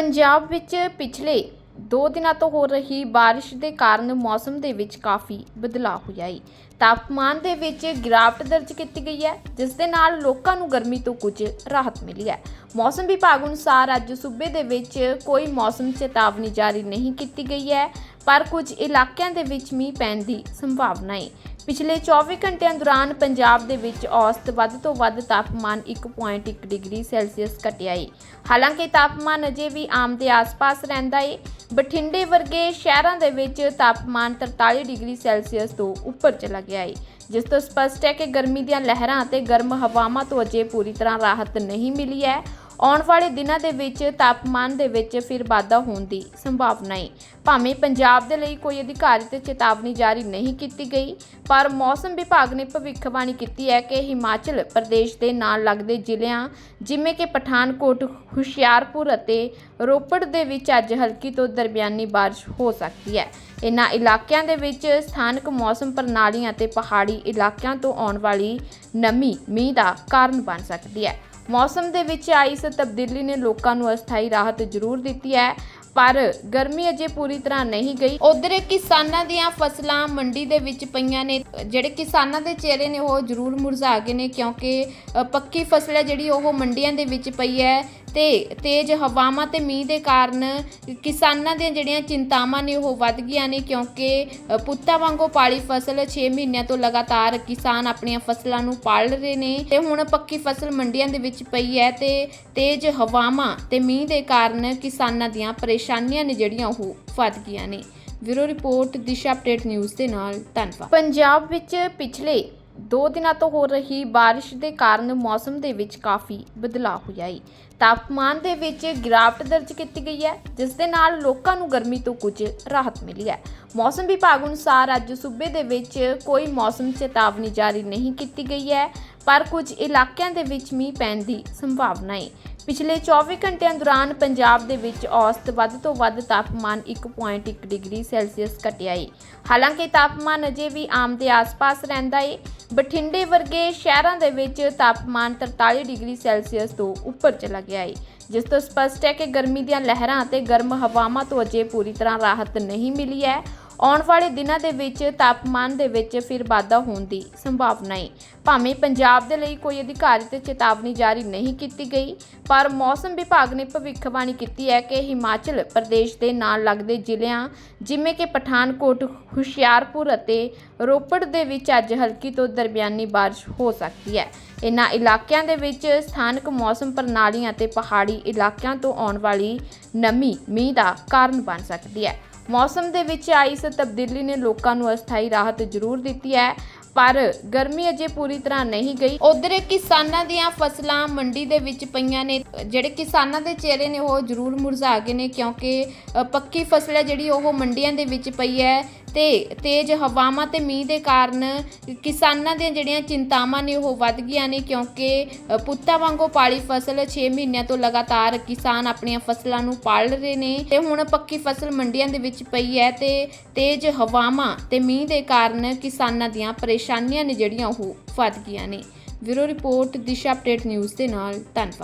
ਪੰਜਾਬ ਵਿੱਚ ਪਿਛਲੇ 2 ਦਿਨਾਂ ਤੋਂ ਹੋ ਰਹੀ ਬਾਰਿਸ਼ ਦੇ ਕਾਰਨ ਮੌਸਮ ਦੇ ਵਿੱਚ ਕਾਫੀ ਬਦਲਾਅ ਹੋਇਆ ਹੈ ਤਾਪਮਾਨ ਦੇ ਵਿੱਚ ਗਿਰਾਵਟ ਦਰਜ ਕੀਤੀ ਗਈ ਹੈ, ਜਿਸ ਦੇ ਨਾਲ ਲੋਕਾਂ ਨੂੰ ਗਰਮੀ ਤੋਂ ਕੁਝ ਰਾਹਤ ਮਿਲੀ ਹੈ। ਮੌਸਮ ਵਿਭਾਗ ਅਨੁਸਾਰ ਅੱਜ ਸੂਬੇ ਦੇ ਵਿੱਚ ਕੋਈ ਮੌਸਮ ਚੇਤਾਵਨੀ ਜਾਰੀ ਨਹੀਂ ਕੀਤੀ ਗਈ ਹੈ, ਪਰ ਕੁਝ ਇਲਾਕਿਆਂ ਦੇ ਵਿੱਚ ਮੀਂਹ ਪੈਣ ਦੀ ਸੰਭਾਵਨਾ ਹੈ ਪਿਛਲੇ 24 ਘੰਟਿਆਂ ਦੌਰਾਨ ਪੰਜਾਬ ਦੇ ਵਿੱਚ ਔਸਤ ਵੱਧ ਤੋਂ ਵੱਧ ਤਾਪਮਾਨ 1.1 ਡਿਗਰੀ ਸੈਲਸੀਅਸ ਘਟਿਆ ਹੈ ਹਾਲਾਂਕਿ ਤਾਪਮਾਨ ਅਜੇ ਵੀ ਆਮ ਦੇ ਆਸ-ਪਾਸ ਰਹਿੰਦਾ ਹੈ ਬਠਿੰਡੇ ਵਰਗੇ ਸ਼ਹਿਰਾਂ ਦੇ ਵਿੱਚ ਤਾਪਮਾਨ 43 ਡਿਗਰੀ ਸੈਲਸੀਅਸ ਤੋਂ ਉੱਪਰ ਚਲਾ ਗਿਆ ਹੈ ਜਿਸ ਤੋਂ ਸਪਸ਼ਟ ਹੈ ਕਿ ਗਰਮੀ ਦੀਆਂ ਲਹਿਰਾਂ ਅਤੇ ਗਰਮ ਹਵਾਵਾਂ ਤੋਂ ਅਜੇ ਪੂਰੀ ਤਰ੍ਹਾਂ ਰਾਹਤ ਨਹੀਂ ਮਿਲੀ ਹੈ। ਆਉਣ ਵਾਲੇ ਦਿਨਾਂ ਦੇ ਵਿੱਚ ਤਾਪਮਾਨ ਦੇ ਵਿੱਚ ਫਿਰ ਵਾਧਾ ਹੋਣ ਦੀ ਸੰਭਾਵਨਾ ਹੈ। ਭਾਵੇਂ ਪੰਜਾਬ ਦੇ ਲਈ ਕੋਈ ਅਧਿਕਾਰਿਤ ਚੇਤਾਵਨੀ ਜਾਰੀ ਨਹੀਂ ਕੀਤੀ ਗਈ, ਪਰ ਮੌਸਮ ਵਿਭਾਗ ਨੇ ਭਵਿੱਖਬਾਣੀ ਕੀਤੀ ਹੈ ਕਿ ਹਿਮਾਚਲ ਪ੍ਰਦੇਸ਼ ਦੇ ਨਾਲ ਲੱਗਦੇ ਜ਼ਿਲ੍ਹਿਆਂ ਜਿਵੇਂ ਕਿ ਪਠਾਨਕੋਟ, ਹੁਸ਼ਿਆਰਪੁਰ ਅਤੇ ਰੋਪੜ ਦੇ ਵਿੱਚ ਅੱਜ ਹਲਕੀ ਤੋਂ ਦਰਮਿਆਨੀ ਬਾਰਿਸ਼ ਹੋ ਸਕਦੀ ਹੈ। ਇਨ੍ਹਾਂ ਇਲਾਕਿਆਂ ਦੇ ਵਿੱਚ ਸਥਾਨਕ ਮੌਸਮ ਪ੍ਰਣਾਲੀਆਂ ਅਤੇ ਪਹਾੜੀ ਇਲਾਕਿਆਂ ਤੋਂ ਆਉਣ ਵਾਲੀ ਨਮੀ ਮੀਂਹ ਦਾ ਕਾਰਨ ਬਣ ਸਕਦੀ ਹੈ। ਮੌਸਮ ਦੇ ਵਿੱਚ ਆਈ ਇਸ ਤਬਦੀਲੀ ਨੇ ਲੋਕਾਂ ਨੂੰ ਅਸਥਾਈ ਰਾਹਤ ਜ਼ਰੂਰ ਦਿੱਤੀ ਹੈ, ਪਰ ਗਰਮੀ ਅਜੇ ਪੂਰੀ ਤਰ੍ਹਾਂ ਨਹੀਂ ਗਈ। ਉਧਰ ਕਿਸਾਨਾਂ ਦੀਆਂ ਫਸਲਾਂ ਮੰਡੀ ਦੇ ਵਿੱਚ ਪਈਆਂ ਨੇ। ਜਿਹੜੇ ਕਿਸਾਨਾਂ ਦੇ ਚਿਹਰੇ ਨੇ ਉਹ ਜ਼ਰੂਰ ਮੁਰਝਾ ਗਏ ਨੇ ਕਿਉਂਕਿ ਪੱਕੀ ਫਸਲ ਹੈ ਜਿਹੜੀ ਉਹ ਮੰਡੀਆਂ ਦੇ ਵਿੱਚ ਪਈ ਹੈ। ਤੇ ਤੇਜ਼ ਹਵਾਵਾਂ ਤੇ ਮੀਂਹ ਦੇ ਕਾਰਨ ਕਿਸਾਨਾਂ ਦੀਆਂ ਜਿਹੜੀਆਂ ਚਿੰਤਾਵਾਂ ਨੇ ਉਹ ਵੱਧ ਗਈਆਂ ਨੇ ਕਿਉਂਕਿ ਪੁੱਤਾਂ ਵਾਂਗੂ ਪਾਲੀ ਫਸਲ 6 ਮਹੀਨਿਆਂ ਤੋਂ ਲਗਾਤਾਰ ਕਿਸਾਨ ਆਪਣੀਆਂ ਫਸਲਾਂ ਨੂੰ ਪਾਲ ਰਹੇ ਨੇ ਤੇ ਹੁਣ ਪੱਕੀ ਫਸਲ ਮੰਡੀਆਂ ਦੇ ਵਿੱਚ ਪਈ ਹੈ ਤੇ ਤੇਜ਼ ਹਵਾਵਾਂ ਤੇ ਮੀਂਹ ਦੇ ਕਾਰਨ ਕਿਸਾਨਾਂ ਦੀਆਂ ਪਰੇਸ਼ਾਨੀਆਂ ਨੇ ਜਿਹੜੀਆਂ ਉਹ ਵੱਧ ਗਈਆਂ ਨੇ। Bureau report, Disha update news ਦੇ ਨਾਲ, ਧੰਨਵਾਦ। ਪੰਜਾਬ ਵਿੱਚ ਪਿਛਲੇ ਦੋ ਦਿਨਾਂ ਤੋਂ ਹੋ ਰਹੀ ਬਾਰਿਸ਼ ਦੇ ਕਾਰਨ ਮੌਸਮ ਦੇ ਵਿੱਚ ਕਾਫੀ ਬਦਲਾਅ ਹੋਇਆ ਹੈ ਤਾਪਮਾਨ ਦੇ ਵਿੱਚ ਗਿਰਾਵਟ ਦਰਜ ਕੀਤੀ ਗਈ ਹੈ, ਜਿਸ ਦੇ ਨਾਲ ਲੋਕਾਂ ਨੂੰ ਗਰਮੀ ਤੋਂ ਕੁਝ ਰਾਹਤ ਮਿਲੀ ਹੈ। ਮੌਸਮ ਵਿਭਾਗ ਅਨੁਸਾਰ ਅੱਜ ਸੂਬੇ ਦੇ ਵਿੱਚ ਕੋਈ ਮੌਸਮ ਚੇਤਾਵਨੀ ਜਾਰੀ ਨਹੀਂ ਕੀਤੀ ਗਈ ਹੈ, ਪਰ ਕੁਝ ਇਲਾਕਿਆਂ ਦੇ ਵਿੱਚ ਮੀਂਹ ਪੈਣ ਦੀ ਸੰਭਾਵਨਾ ਹੈ ਪਿਛਲੇ 24 ਘੰਟਿਆਂ ਦੌਰਾਨ ਪੰਜਾਬ ਦੇ ਵਿੱਚ ਔਸਤ ਵੱਧ ਤੋਂ ਵੱਧ ਤਾਪਮਾਨ 1.1 ਡਿਗਰੀ ਸੈਲਸੀਅਸ ਘਟਿਆ ਏ। ਹਾਲਾਂਕਿ ਤਾਪਮਾਨ ਅਜੇ ਵੀ ਆਮ ਦੇ ਆਸ-ਪਾਸ ਰਹਿੰਦਾ ਏ। ਬਠਿੰਡੇ ਵਰਗੇ ਸ਼ਹਿਰਾਂ ਦੇ ਵਿੱਚ ਤਾਪਮਾਨ 43 ਡਿਗਰੀ ਸੈਲਸੀਅਸ ਤੋਂ ਉੱਪਰ ਚਲਾ ਗਿਆ ਏ। ਜਿਸ ਤੋਂ ਸਪਸ਼ਟ ਹੈ ਕਿ ਗਰਮੀ ਦੀਆਂ ਲਹਿਰਾਂ ਅਤੇ ਗਰਮ ਹਵਾਵਾਂ ਤੋਂ ਅਜੇ ਪੂਰੀ ਤਰ੍ਹਾਂ ਰਾਹਤ ਨਹੀਂ ਮਿਲੀ ਹੈ। ਆਉਣ ਵਾਲੇ ਦਿਨਾਂ ਦੇ ਵਿੱਚ ਤਾਪਮਾਨ ਦੇ ਵਿੱਚ ਫਿਰ ਵਾਧਾ ਹੋਣ ਦੀ ਸੰਭਾਵਨਾ ਹੈ। ਭਾਵੇਂ ਪੰਜਾਬ ਦੇ ਲਈ ਕੋਈ ਅਧਿਕਾਰਿਤ ਚੇਤਾਵਨੀ ਜਾਰੀ ਨਹੀਂ ਕੀਤੀ ਗਈ, ਪਰ ਮੌਸਮ ਵਿਭਾਗ ਨੇ ਭਵਿੱਖਬਾਣੀ ਕੀਤੀ ਹੈ ਕਿ ਹਿਮਾਚਲ ਪ੍ਰਦੇਸ਼ ਦੇ ਨਾਲ ਲੱਗਦੇ ਜ਼ਿਲ੍ਹਿਆਂ ਜਿਵੇਂ ਕਿ ਪਠਾਨਕੋਟ ਹੁਸ਼ਿਆਰਪੁਰ ਅਤੇ ਰੋਪੜ ਦੇ ਵਿੱਚ ਅੱਜ ਹਲਕੀ ਤੋਂ ਦਰਮਿਆਨੀ ਬਾਰਿਸ਼ ਹੋ ਸਕਦੀ ਹੈ। ਇਨ੍ਹਾਂ ਇਲਾਕਿਆਂ ਦੇ ਵਿੱਚ ਸਥਾਨਕ ਮੌਸਮ ਪ੍ਰਣਾਲੀਆਂ ਅਤੇ ਪਹਾੜੀ ਇਲਾਕਿਆਂ ਤੋਂ ਆਉਣ ਵਾਲੀ ਨਮੀ ਮੀਂਹ ਦਾ ਕਾਰਨ ਬਣ ਸਕਦੀ ਹੈ। ਮੌਸਮ ਦੇ ਵਿੱਚ ਆਈ ਇਸ ਤਬਦੀਲੀ ਨੇ ਲੋਕਾਂ ਨੂੰ ਅਸਥਾਈ ਰਾਹਤ ਜ਼ਰੂਰ ਦਿੱਤੀ ਹੈ, ਪਰ ਗਰਮੀ ਅਜੇ ਪੂਰੀ ਤਰ੍ਹਾਂ ਨਹੀਂ ਗਈ। ਉਧਰ ਕਿਸਾਨਾਂ ਦੀਆਂ ਫਸਲਾਂ ਮੰਡੀ ਦੇ ਵਿੱਚ ਪਈਆਂ ਨੇ। ਜਿਹੜੇ ਕਿਸਾਨਾਂ ਦੇ ਚਿਹਰੇ ਨੇ ਉਹ ਜ਼ਰੂਰ ਮੁਰਝਾ ਗਏ ਨੇ ਕਿਉਂਕਿ ਪੱਕੀ ਫਸਲ ਹੈ ਜਿਹੜੀ ਉਹ ਮੰਡੀਆਂ ਦੇ ਵਿੱਚ ਪਈ ਹੈ। ਤੇ ਤੇਜ਼ ਹਵਾਵਾਂ ਤੇ ਮੀਂਹ ਦੇ ਕਾਰਨ ਕਿਸਾਨਾਂ ਦੀਆਂ ਜਿਹੜੀਆਂ ਚਿੰਤਾਵਾਂ ਨੇ ਉਹ ਵੱਧ ਗਈਆਂ ਨੇ ਕਿਉਂਕਿ ਪੁੱਤਾਂ ਵਾਂਗੂ ਪਾਲੀ ਫਸਲ 6 ਮਹੀਨਿਆਂ ਤੋਂ ਲਗਾਤਾਰ ਕਿਸਾਨ ਆਪਣੀਆਂ ਫਸਲਾਂ ਨੂੰ ਪਾਲ ਰਹੇ ਨੇ ਤੇ ਹੁਣ ਪੱਕੀ ਫਸਲ ਮੰਡੀਆਂ ਦੇ ਵਿੱਚ ਪਈ ਹੈ ਤੇ ਤੇਜ਼ ਹਵਾਵਾਂ ਤੇ ਮੀਂਹ ਦੇ ਕਾਰਨ ਕਿਸਾਨਾਂ ਦੀਆਂ ਪਰੇਸ਼ਾਨੀਆਂ ਨੇ ਜਿਹੜੀਆਂ ਉਹ ਵੱਧ ਗਈਆਂ ਨੇ। Bureau report, Disha update news ਦੇ ਨਾਲ, ਧੰਨਵਾਦ।